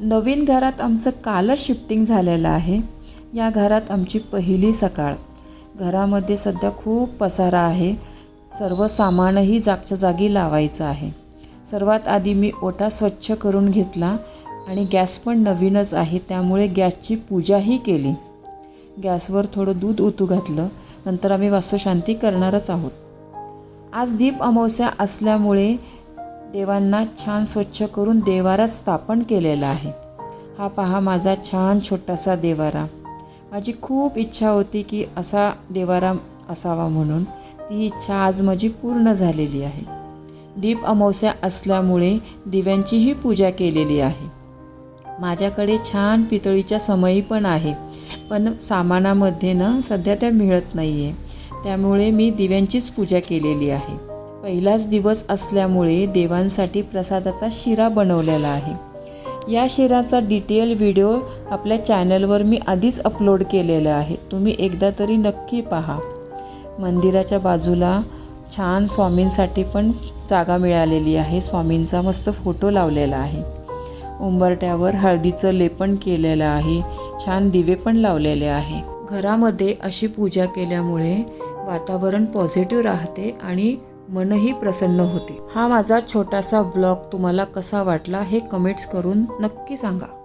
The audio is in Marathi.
नवीन घरात आमचं कालच शिफ्टिंग झालेलं आहे. या घरात आमची पहिली सकाळ. घरामध्ये सध्या खूप पसारा आहे. सर्व सामानही जागच्या जागी लावायचं आहे. सर्वात आधी मी ओटा स्वच्छ करून घेतला आणि गॅस पण नवीनच आहे त्यामुळे गॅसची पूजाही केली. गॅसवर थोडं दूध उतू घातलं नंतर आम्ही वास्तुशांती करणारच आहोत. आज दीप अमावस्या असल्यामुळे देवांना छान स्वच्छ करून देवारा स्थापन केलेला आहे. हा पहा माझा छान छोटासा देवारा. माझी खूप इच्छा होती की असा देवारा असावा म्हणून. ती इच्छा आज माझी पूर्ण झालेली आहे. दीप अमावस्या असल्यामुळे दिव्यांचीही पूजा केलेली आहे. माझ्याकडे छान पितळीच्या समयी पण आहे. पण सामानामध्ये ना सध्या त्या मिळत नाही आहे त्यामुळे मी दिव्यांचीच पूजा केलेली आहे. पहिलाच दिवस असल्यामुळे देवांसाठी प्रसादाचा शिरा बनवलेला आहे. या शिराचा डिटेल व्हिडिओ आपल्या चॅनलवर मी आधीच अपलोड केलेला आहे. तुम्ही एकदा तरी नक्की पहा. मंदिराच्या बाजूला छान स्वामींसाठी पण जागा मिळालेली आहे. स्वामींचा मस्त फोटो लावलेला आहे. उंबरट्यावर हळदीचं लेपन केलेलं आहे. छान दिवे पण लावलेले आहे. घरामध्ये अशी पूजा केल्यामुळे वातावरण पॉझिटिव्ह राहते आणि मनही प्रसन्न होते. हा माझा छोटासा ब्लॉग तुम्हाला कसा वाटला हे कमेंट्स करून नक्की सांगा.